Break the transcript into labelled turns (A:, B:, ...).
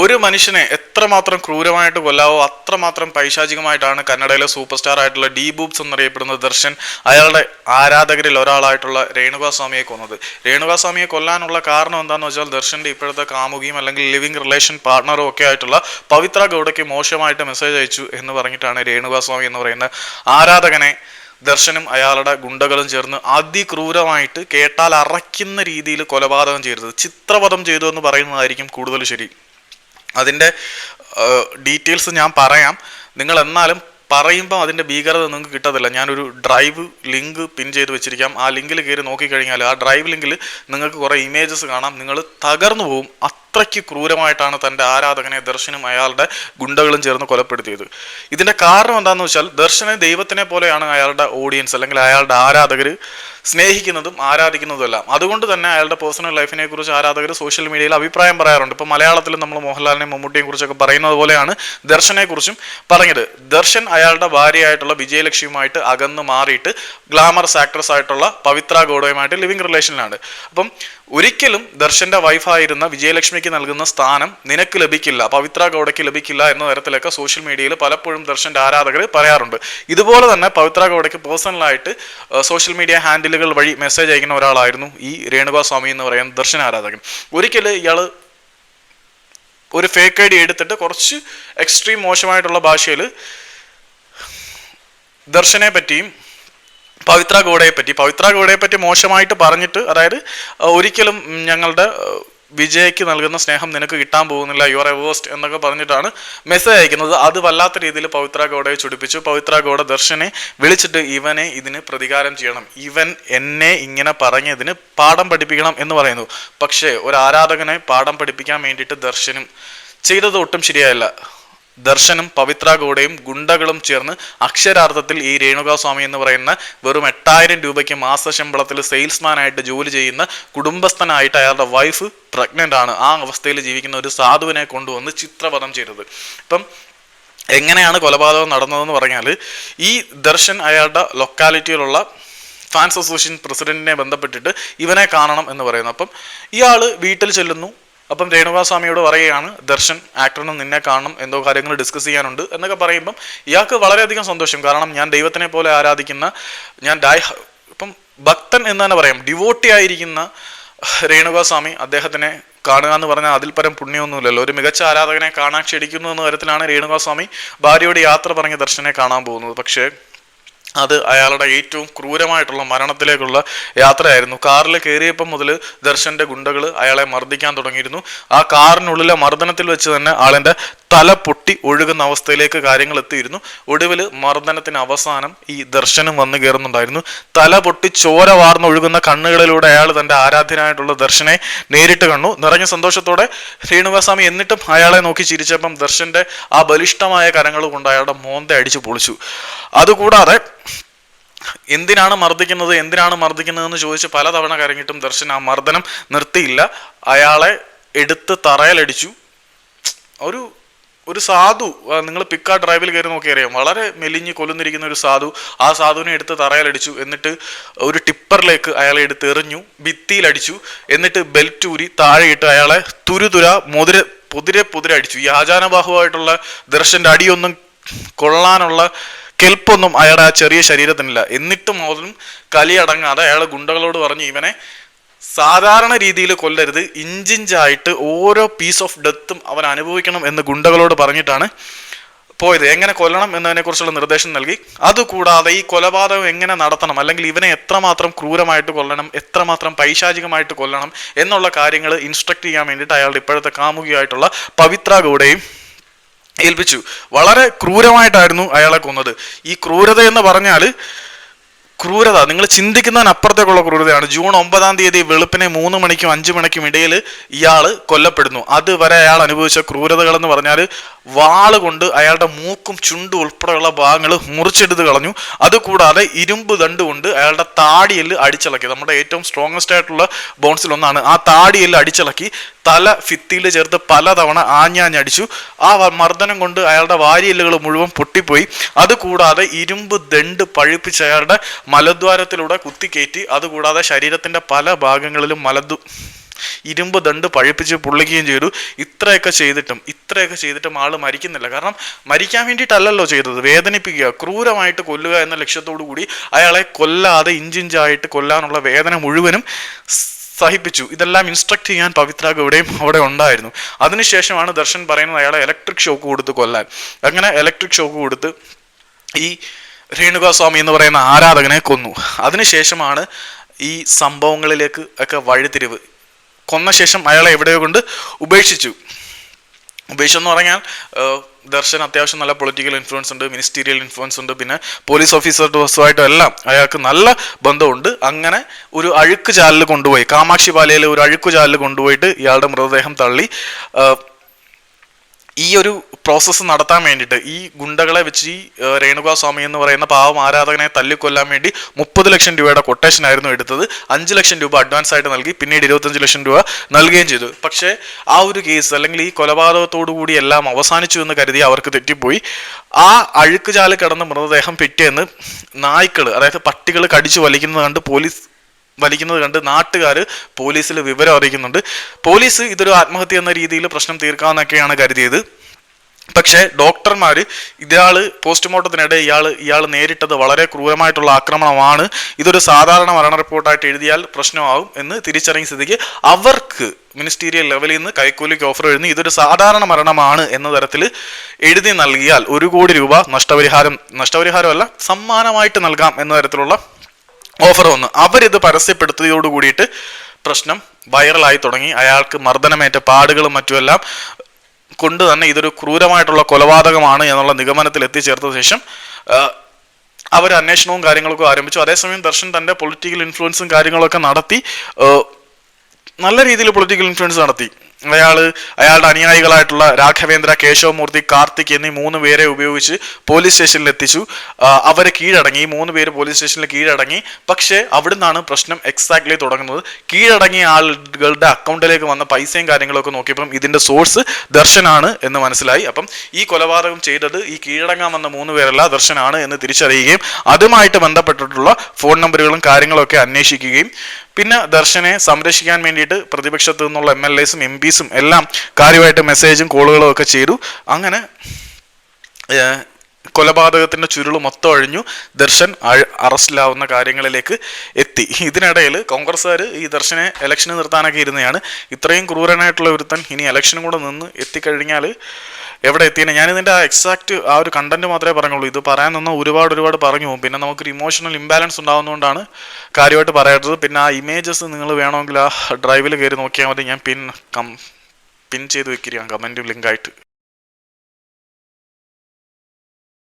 A: ഒരു മനുഷ്യനെ എത്രമാത്രം ക്രൂരമായിട്ട് കൊല്ലാവോ അത്രമാത്രം പൈശാചികമായിട്ടാണ് കന്നഡയിലെ സൂപ്പർ സ്റ്റാർ ആയിട്ടുള്ള ഡി ബൂബ്സ് എന്നറിയപ്പെടുന്ന ദർശൻ. അയാളുടെ ആരാധകരിൽ ഒരാളായിട്ടുള്ള രേണുകാസ്വാമിയെ കൊന്നത്. രേണുകാസ്വാമിയെ കൊല്ലാനുള്ള കാരണം എന്താണെന്ന് വെച്ചാൽ ദർശന്റെ ഇപ്പോഴത്തെ കാമുകിയും അല്ലെങ്കിൽ ലിവിംഗ് റിലേഷൻ പാർട്ണറും ഒക്കെ ആയിട്ടുള്ള പവിത്ര ഗൗഡയ്ക്ക് മോശമായിട്ട് മെസ്സേജ് അയച്ചു എന്ന് പറഞ്ഞിട്ടാണ് രേണുകാസ്വാമി എന്ന് പറയുന്ന ആരാധകനെ ദർശനും അയാളുടെ ഗുണ്ടകളും ചേർന്ന് അതിക്രൂരമായിട്ട് കേട്ടാൽ അറയ്ക്കുന്ന രീതിയിൽ കൊലപാതകം ചെയ്തത് ചിത്രപഥം ചെയ്തു എന്ന് പറയുന്നതായിരിക്കും കൂടുതൽ ശരി. അതിന്റെ ഡീറ്റെയിൽസ് ഞാൻ പറയാം. നിങ്ങൾ എന്നാലും പറയുമ്പോൾ അതിന്റെ ഭീകരത നിങ്ങൾക്ക് കിട്ടത്തില്ല. ഞാനൊരു ഡ്രൈവ് ലിങ്ക് പിൻ ചെയ്ത് വെച്ചിരിക്കാം. ആ ലിങ്കിൽ കയറി നോക്കിക്കഴിഞ്ഞാൽ ആ ഡ്രൈവ് ലിങ്കിൽ നിങ്ങൾക്ക് കുറേ ഇമേജസ് കാണാം. നിങ്ങൾ തകർന്നു പോകും അത്രയ്ക്ക് ക്രൂരമായിട്ടാണ് തന്റെ ആരാധകനെ ദർശനും അയാളുടെ ഗുണ്ടകളും ചേർന്ന് കൊലപ്പെടുത്തിയത്. ഇതിന്റെ കാരണം എന്താണെന്ന് വെച്ചാൽ ദർശനെ ദൈവത്തിനെ പോലെയാണ് അയാളുടെ ഓഡിയൻസ് അല്ലെങ്കിൽ അയാളുടെ ആരാധകർ സ്നേഹിക്കുന്നതും ആരാധിക്കുന്നതുമെല്ലാം. അതുകൊണ്ട് തന്നെ അയാളുടെ പേഴ്സണൽ ലൈഫിനെ കുറിച്ച് ആരാധകർ സോഷ്യൽ മീഡിയയിൽ അഭിപ്രായം പറയാറുണ്ട്. ഇപ്പോൾ മലയാളത്തിൽ നമ്മൾ മോഹൻലാലിനെയും മമ്മൂട്ടിയെയും കുറിച്ചൊക്കെ പറയുന്നത് പോലെയാണ് ദർശനെ കുറിച്ചും പറഞ്ഞത്. ദർശൻ അയാളുടെ ഭാര്യയായിട്ടുള്ള വിജയലക്ഷ്മിയുമായിട്ട് അകന്ന് മാറിയിട്ട് ഗ്ലാമറസ് ആക്ട്രസ് ആയിട്ടുള്ള പവിത്ര ഗൗഡയുമായിട്ട് ലിവിങ് റിലേഷനിലാണ് അപ്പം ഒരിക്കലും ദർശന്റെ വൈഫായിരുന്ന വിജയലക്ഷ്മിക്ക് നൽകുന്ന സ്ഥാനം നിനക്ക് ലഭിക്കില്ല പവിത്ര ഗൗഡയ്ക്ക് ലഭിക്കില്ല എന്ന തരത്തിലൊക്കെ സോഷ്യൽ മീഡിയയിൽ പലപ്പോഴും ദർശന്റെ ആരാധകർ പറയാറുണ്ട്. ഇതുപോലെ തന്നെ പവിത്ര ഗൗഡയ്ക്ക് പേഴ്സണലായിട്ട് സോഷ്യൽ മീഡിയ ഹാൻഡിലുകൾ വഴി മെസ്സേജ് അയക്കുന്ന ഒരാളായിരുന്നു ഈ രേണുകാസ്വാമി എന്ന് പറയുന്ന ദർശന ആരാധകൻ. ഒരിക്കലും ഇയാൾ ഒരു ഫേക്ക് ഐ ഡി എടുത്തിട്ട് കുറച്ച് എക്സ്ട്രീം മോശമായിട്ടുള്ള ഭാഷയിൽ ദർശനെ പറ്റിയും പവിത്ര ഗോഡയെ പറ്റി. പവിത്ര ഗോഡയെ പറ്റി മോശമായിട്ട് പറഞ്ഞിട്ട് അതായത് ഒരിക്കലും ഞങ്ങളുടെ വിജയ്ക്ക് നൽകുന്ന സ്നേഹം നിനക്ക് കിട്ടാൻ പോകുന്നില്ല യുവർ ആർ എ വേസ്റ്റ് എന്നൊക്കെ പറഞ്ഞിട്ടാണ് മെസ്സേജ് അയക്കുന്നത്. അത് വല്ലാത്ത രീതിയിൽ പവിത്ര ഗോഡയെ ചുടിപ്പിച്ചു. പവിത്ര ഗോഡ ദർശനെ വിളിച്ചിട്ട് ഇവനെ ഇതിന് പ്രതികാരം ചെയ്യണം. ഇവൻ എന്നെ ഇങ്ങനെ പറഞ്ഞതിന് പാഠം പഠിപ്പിക്കണം എന്ന് പറയുന്നു. പക്ഷേ ഒരു ആരാധകനെ പാഠം പഠിപ്പിക്കാൻ വേണ്ടിയിട്ട് ദർശനം ചെയ്തത് ഒട്ടും ശരിയായില്ല. ദർശനും പവിത്ര ഗോഡയും ഗുണ്ടകളും ചേർന്ന് അക്ഷരാർത്ഥത്തിൽ ഈ രേണുകാസ്വാമി എന്ന് പറയുന്ന വെറും എട്ടായിരം രൂപയ്ക്ക് മാസശമ്പളത്തിൽ സെയിൽസ്മാൻ ആയിട്ട് ജോലി ചെയ്യുന്ന കുടുംബസ്ഥനായിട്ട് അയാളുടെ വൈഫ് പ്രഗ്നന്റ് ആണ്. ആ അവസ്ഥയിൽ ജീവിക്കുന്ന ഒരു സാധുവിനെ കൊണ്ടുവന്ന് ചിത്രപഥം ചെയ്തത്. ഇപ്പം എങ്ങനെയാണ് കൊലപാതകം നടന്നതെന്ന് പറഞ്ഞാൽ ഈ ദർശൻ അയാളുടെ ലൊക്കാലിറ്റിയിലുള്ള ഫാൻസ് അസോസിയേഷൻ പ്രസിഡന്റിനെ ബന്ധപ്പെട്ടിട്ട് ഇവനെ കാണണം എന്ന് പറയുന്നു. അപ്പം ഇയാൾ വീട്ടിൽ ചെല്ലുന്നു. അപ്പം രേണുകാസ്വാമിയോട് പറയുകയാണ് ദർശൻ ആക്ടറിന് നിന്നെ കാണണം എന്തോ കാര്യങ്ങൾ ഡിസ്കസ് ചെയ്യാനുണ്ട് എന്നൊക്കെ പറയുമ്പം ഇയാൾക്ക് വളരെയധികം സന്തോഷം. കാരണം ഞാൻ ദൈവത്തിനെ പോലെ ആരാധിക്കുന്ന ഞാൻ ഡായ് ഇപ്പം ഭക്തൻ എന്ന് തന്നെ പറയാം. ഡിവോട്ടി ആയിരിക്കുന്ന രേണുകാസ്വാമി അദ്ദേഹത്തിനെ കാണുക എന്ന് പറഞ്ഞാൽ അതിൽ പരം പുണ്യമൊന്നുമില്ലല്ലോ. ഒരു മികച്ച ആരാധകനെ കാണാൻ ക്ഷണിക്കുന്നു എന്ന തരത്തിലാണ് രേണുകാസ്വാമി ഭാര്യയോട് യാത്ര പറഞ്ഞ് ദർശനെ കാണാൻ പോകുന്നത്. പക്ഷേ അത് അയാളുടെ ഏറ്റവും ക്രൂരമായിട്ടുള്ള മരണത്തിലേക്കുള്ള യാത്രയായിരുന്നു. കാറിൽ കയറിയപ്പം മുതൽ ദർശന്റെ ഗുണ്ടകൾ അയാളെ മർദ്ദിക്കാൻ തുടങ്ങിയിരുന്നു. ആ കാറിനുള്ളിലെ മർദ്ദനത്തിൽ വെച്ച് തന്നെ ആളിന്റെ തല പൊട്ടി ഒഴുകുന്ന അവസ്ഥയിലേക്ക് കാര്യങ്ങൾ എത്തിയിരുന്നു. ഒടുവിൽ മർദ്ദനത്തിന് അവസാനം ഈ ദർശനം വന്നു കയറുന്നുണ്ടായിരുന്നു. തല പൊട്ടി ചോര വാർന്നൊഴുകുന്ന കണ്ണുകളിലൂടെ അയാൾ തന്റെ ആരാധ്യനായിട്ടുള്ള ദർശനെ നേരിട്ട് കണ്ടു. നിറഞ്ഞ സന്തോഷത്തോടെ ശ്രീനിവാസ്വാമി എന്നിട്ടും അയാളെ നോക്കി ചിരിച്ചപ്പം ദർശന്റെ ആ ബലിഷ്ടമായ കരങ്ങൾ കൊണ്ട് അയാളുടെ മോന്ത അടിച്ചു പൊളിച്ചു. അതുകൂടാതെ എന്തിനാണ് മർദ്ദിക്കുന്നത് എന്തിനാണ് മർദ്ദിക്കുന്നതെന്ന് ചോദിച്ച് പലതവണ കരങ്ങിട്ടും ദർശൻ ആ മർദ്ദനം നിർത്തിയില്ല. അയാളെ എടുത്ത് തറയലടിച്ചു ഒരു ഒരു സാധു നിങ്ങൾ പിക്കാ ഡ്രൈവിൽ കയറി നോക്കി അറിയാം വളരെ മെലിഞ്ഞ് കൊല്ലുന്നിരിക്കുന്ന ഒരു സാധു ആ സാധുവിനെ എടുത്ത് തറയിലടിച്ചു. എന്നിട്ട് ഒരു ടിപ്പറിലേക്ക് അയാളെ എടുത്ത് എറിഞ്ഞു ഭിത്തിയിലടിച്ചു. എന്നിട്ട് ബെൽറ്റ് ഊരി താഴെയിട്ട് അയാളെ തുരുതുര മുതിര പുതിരെ പുതിരെ അടിച്ചു. ഈ ആചാനബാഹുവായിട്ടുള്ള ദർശന്റെ അടിയൊന്നും കൊള്ളാനുള്ള കെൽപ്പൊന്നും അയാളുടെ ആ ചെറിയ ശരീരത്തിനില്ല. എന്നിട്ടും പോലും കലിയടങ്ങാതെ അയാൾ ഗുണ്ടകളോട് പറഞ്ഞു ഇവനെ സാധാരണ രീതിയിൽ കൊല്ലരുത്. ഇഞ്ചിഞ്ചായിട്ട് ഓരോ പീസ് ഓഫ് ഡെത്തും അവൻ അനുഭവിക്കണം എന്ന് ഗുണ്ടകളോട് പറഞ്ഞിട്ടാണ് പോയത്. എങ്ങനെ കൊല്ലണം എന്നതിനെ കുറിച്ചുള്ള നിർദ്ദേശം നൽകി. അതുകൂടാതെ ഈ കൊലപാതകം എങ്ങനെ നടത്തണം അല്ലെങ്കിൽ ഇവനെ എത്രമാത്രം ക്രൂരമായിട്ട് കൊല്ലണം എത്രമാത്രം പൈശാചികമായിട്ട് കൊല്ലണം എന്നുള്ള കാര്യങ്ങൾ ഇൻസ്ട്രക്ട് ചെയ്യാൻ വേണ്ടിയിട്ട് അയാളുടെ ഇപ്പോഴത്തെ കാമുകിയായിട്ടുള്ള പവിത്ര ഗൗഡയും ഏൽപ്പിച്ചു. വളരെ ക്രൂരമായിട്ടായിരുന്നു അയാളെ കൊന്നത്. ഈ ക്രൂരത എന്ന് പറഞ്ഞാൽ ക്രൂരത. നിങ്ങൾ ചിന്തിക്കുന്നതിനപ്പുറത്തേക്കുള്ള ക്രൂരതയാണ്. ജൂൺ ഒമ്പതാം തീയതി വെളുപ്പിനെ മൂന്ന് മണിക്കും അഞ്ചു മണിക്കും ഇടയിൽ ഇയാൾ കൊല്ലപ്പെടുന്നു. അതുവരെ അയാൾ അനുഭവിച്ച ക്രൂരതകൾ എന്ന് പറഞ്ഞാൽ വാൾ കൊണ്ട് അയാളുടെ മൂക്കും ചുണ്ടും ഉൾപ്പെടെയുള്ള ഭാഗങ്ങൾ മുറിച്ചെടുത്ത് കളഞ്ഞു. അതുകൂടാതെ ഇരുമ്പ് ദണ്ട് കൊണ്ട് അയാളുടെ താടിയിൽ അടിച്ചിളക്കി. നമ്മുടെ ഏറ്റവും സ്ട്രോങ്സ്റ്റ് ആയിട്ടുള്ള ബോൺസിൽ ഒന്നാണ്. ആ താടിയിൽ അടിച്ചിളക്കി തല ഫിത്തിയിൽ ചേർത്ത് പലതവണ ആഞ്ഞാഞ്ഞടിച്ചു. ആ മർദ്ദനം കൊണ്ട് അയാളുടെ വാരിയല്ലുകൾ മുഴുവൻ പൊട്ടിപ്പോയി. അതുകൂടാതെ ഇരുമ്പ് ദണ്ട് പഴുപ്പിച്ച് അയാളുടെ മലദ്വാരത്തിലൂടെ കുത്തിക്കയറ്റി. അതുകൂടാതെ ശരീരത്തിന്റെ പല ഭാഗങ്ങളിലും മലദ്വ ഇരുമ്പ് ദണ്ട് പഴിപ്പിച്ച് പുള്ളിക്കുകയും ചെയ്തു. ഇത്രയൊക്കെ ചെയ്തിട്ടും ഇത്രയൊക്കെ ചെയ്തിട്ടും ആൾ മരിക്കുന്നില്ല. കാരണം മരിക്കാൻ വേണ്ടിയിട്ടല്ലല്ലോ ചെയ്തത്. വേദനിപ്പിക്കുക ക്രൂരമായിട്ട് കൊല്ലുക എന്ന ലക്ഷ്യത്തോടു കൂടി അയാളെ കൊല്ലാതെ ഇഞ്ചിഞ്ചായിട്ട് കൊല്ലാനുള്ള വേദന മുഴുവനും സഹിപ്പിച്ചു. ഇതെല്ലാം ഇൻസ്ട്രക്ട് ചെയ്യാൻ പവിത്ര ഗൗഡയും അവിടെ ഉണ്ടായിരുന്നു. അതിനുശേഷമാണ് ദർശൻ പറയുന്നത് അയാളെ ഇലക്ട്രിക് ഷോക്ക് കൊടുത്ത് കൊല്ലാൻ. അങ്ങനെ ഇലക്ട്രിക് ഷോക്ക് കൊടുത്ത് ഈ രേണുകാസ്വാമി എന്ന് പറയുന്ന ആരാധകനെ കൊന്നു. അതിനുശേഷമാണ് ഈ സംഭവങ്ങളിലേക്ക് ഒക്കെ വഴിത്തിരിവ് കൊന്ന ശേഷം അയാളെ എവിടെയോ കൊണ്ട് ഉപേക്ഷിച്ചു. ഉപേക്ഷിച്ചു എന്ന് പറഞ്ഞാൽ ദർശൻ അത്യാവശ്യം നല്ല പൊളിറ്റിക്കൽ ഇൻഫ്ലുവൻസ് ഉണ്ട് മിനിസ്റ്റീരിയൽ ഇൻഫ്ലുവൻസ് ഉണ്ട് പിന്നെ പോലീസ് ഓഫീസേഴ്സുമായിട്ടും എല്ലാം അയാൾക്ക് നല്ല ബന്ധമുണ്ട്. അങ്ങനെ ഒരു അഴുക്ക് ചാലിൽ കൊണ്ടുപോയി കാമാക്ഷി പാലയിൽ ഒരു അഴുക്ക് ചാലിൽ കൊണ്ടുപോയിട്ട് ഇയാളുടെ മൃതദേഹം തള്ളി. ഈ ഒരു പ്രോസസ്സ് നടത്താൻ വേണ്ടിയിട്ട് ഈ ഗുണ്ടകളെ വെച്ച് ഈ രേണുകാസ്വാമി എന്ന് പറയുന്ന പാവം ആരാധകനെ തല്ലിക്കൊല്ലാൻ വേണ്ടി മുപ്പത് ലക്ഷം രൂപയുടെ കൊട്ടേഷൻ ആയിരുന്നു എടുത്തത്. അഞ്ച് ലക്ഷം രൂപ അഡ്വാൻസ് ആയിട്ട് നൽകി പിന്നീട് ഇരുപത്തഞ്ച് ലക്ഷം രൂപ നൽകുകയും ചെയ്തു. പക്ഷേ ആ ഒരു കേസ് അല്ലെങ്കിൽ ഈ കൊലപാതകത്തോടു കൂടി എല്ലാം അവസാനിച്ചു എന്ന് കരുതി അവർക്ക് തെറ്റിപ്പോയി. ആ അഴുക്കുചാൽ കിടന്ന മൃതദേഹം പിറ്റേന്ന് നായ്ക്കൾ അതായത് പട്ടികൾ കടിച്ചു വലിക്കുന്നത് കണ്ട് പോലീസ് വലിക്കുന്നത് കണ്ട് നാട്ടുകാർ പോലീസിൽ വിവരം അറിയിക്കുന്നുണ്ട്. പോലീസ് ഇതൊരു ആത്മഹത്യ എന്ന രീതിയിൽ പ്രശ്നം തീർക്കാമെന്നൊക്കെയാണ് കരുതിയത്. പക്ഷേ ഡോക്ടർമാർ ഇയാൾ പോസ്റ്റ്മോർട്ടത്തിനിടെ ഇയാൾ ഇയാൾ നേരിട്ടത് വളരെ ക്രൂരമായിട്ടുള്ള ആക്രമണമാണ്. ഇതൊരു സാധാരണ മരണ റിപ്പോർട്ടായിട്ട് എഴുതിയാൽ പ്രശ്നമാകും എന്ന് തിരിച്ചറിഞ്ഞ സ്ഥിതിക്ക് അവർക്ക് മിനിസ്റ്റീരിയൽ ലെവലിൽ നിന്ന് കൈക്കൂലിക്ക് ഓഫർ എഴുതി ഇതൊരു സാധാരണ മരണമാണ് എന്ന തരത്തിൽ എഴുതി നൽകിയാൽ ഒരു കോടി രൂപ നഷ്ടപരിഹാരം നഷ്ടപരിഹാരമല്ല സമ്മാനമായിട്ട് നൽകാം എന്ന തരത്തിലുള്ള ഓഫർ വന്നു. അവരിത് പരസ്യപ്പെടുത്തിയതോട് കൂടിയിട്ട് പ്രശ്നം വൈറലായി തുടങ്ങി. അയാൾക്ക് മർദ്ദനമേറ്റ പാടുകളും മറ്റുമെല്ലാം കൊണ്ട് തന്നെ ഇതൊരു ക്രൂരമായിട്ടുള്ള കൊലപാതകമാണ് എന്നുള്ള നിഗമനത്തിൽ എത്തിച്ചേർത്ത ശേഷം അവർ അന്വേഷണവും കാര്യങ്ങളൊക്കെ ആരംഭിച്ചു. അതേസമയം ദർശൻ തന്റെ പൊളിറ്റിക്കൽ ഇൻഫ്ലുവൻസും കാര്യങ്ങളൊക്കെ നടത്തി നല്ല രീതിയിൽ പൊളിറ്റിക്കൽ ഇൻഫ്ലുവൻസ് നടത്തി. അയാൾ അയാളുടെ അനുയായികളായിട്ടുള്ള രാഘവേന്ദ്ര കേശവമൂർത്തി കാർത്തിക് എന്നീ മൂന്ന് പേരെ ഉപയോഗിച്ച് പോലീസ് സ്റ്റേഷനിൽ എത്തിച്ചു. അവരെ കീഴടങ്ങി. ഈ മൂന്ന് പേര് പോലീസ് സ്റ്റേഷനിൽ കീഴടങ്ങി. പക്ഷേ അവിടുന്നാണ് പ്രശ്നം എക്സാക്ട്ലി തുടങ്ങുന്നത്. കീഴടങ്ങിയ ആളുകളുടെ അക്കൗണ്ടിലേക്ക് വന്ന പൈസയും കാര്യങ്ങളൊക്കെ നോക്കിയപ്പം ഇതിന്റെ സോഴ്സ് ദർശനാണ് എന്ന് മനസ്സിലായി. അപ്പം ഈ കൊലപാതകം ചെയ്തത് ഈ കീഴടങ്ങാൻ വന്ന മൂന്ന് പേരല്ല ദർശനാണ് എന്ന് തിരിച്ചറിയുകയും അതുമായിട്ട് ബന്ധപ്പെട്ടിട്ടുള്ള ഫോൺ നമ്പറുകളും കാര്യങ്ങളൊക്കെ അന്വേഷിക്കുകയും പിന്നെ ദർശനെ സംരക്ഷിക്കാൻ വേണ്ടിയിട്ട് പ്രതിപക്ഷത്ത് നിന്നുള്ള എം എൽ എസും എം പിസും എല്ലാം കാര്യമായിട്ട് മെസ്സേജും കോളുകളും ഒക്കെ ചെയ്തു. അങ്ങനെ കൊലപാതകത്തിന്റെ ചുരുൾ മൊത്തം അഴിഞ്ഞു. ദർശൻ അറസ്റ്റിലാവുന്ന കാര്യങ്ങളിലേക്ക് എത്തി. ഇതിനിടയിൽ കോൺഗ്രസ്സുകാർ ഈ ദർശനെ ഇലക്ഷന് നിർത്താനൊക്കെ ഇരുന്നതാണ് ഇത്രയും ക്രൂരനായിട്ടുള്ള ഒരുത്തൻ ഇനി ഇലക്ഷനും കൂടെ നിന്ന് എത്തിക്കഴിഞ്ഞാൽ എവിടെ എത്തിയാണ് ഞാനിതിന്റെ ആ എക്സാക്ട് ആ ഒരു കണ്ടന്റ് മാത്രമേ പറഞ്ഞുള്ളൂ. ഇത് പറയാൻ നിന്ന് ഒരുപാട് ഒരുപാട് പറഞ്ഞു പോകും. പിന്നെ നമുക്കൊരു ഇമോഷണൽ ഇംബാലൻസ് ഉണ്ടാകുന്നതുകൊണ്ടാണ് കാര്യമായിട്ട് പറയാത്തത്. പിന്നെ ആ ഇമേജസ് നിങ്ങൾ വേണമെങ്കിൽ ആ ഡ്രൈവിൽ കയറി നോക്കിയാൽ മതി. ഞാൻ പിൻ കം പിൻ ചെയ്ത് വെക്കിരിക്കാം കമന്റ് ലിങ്കായിട്ട്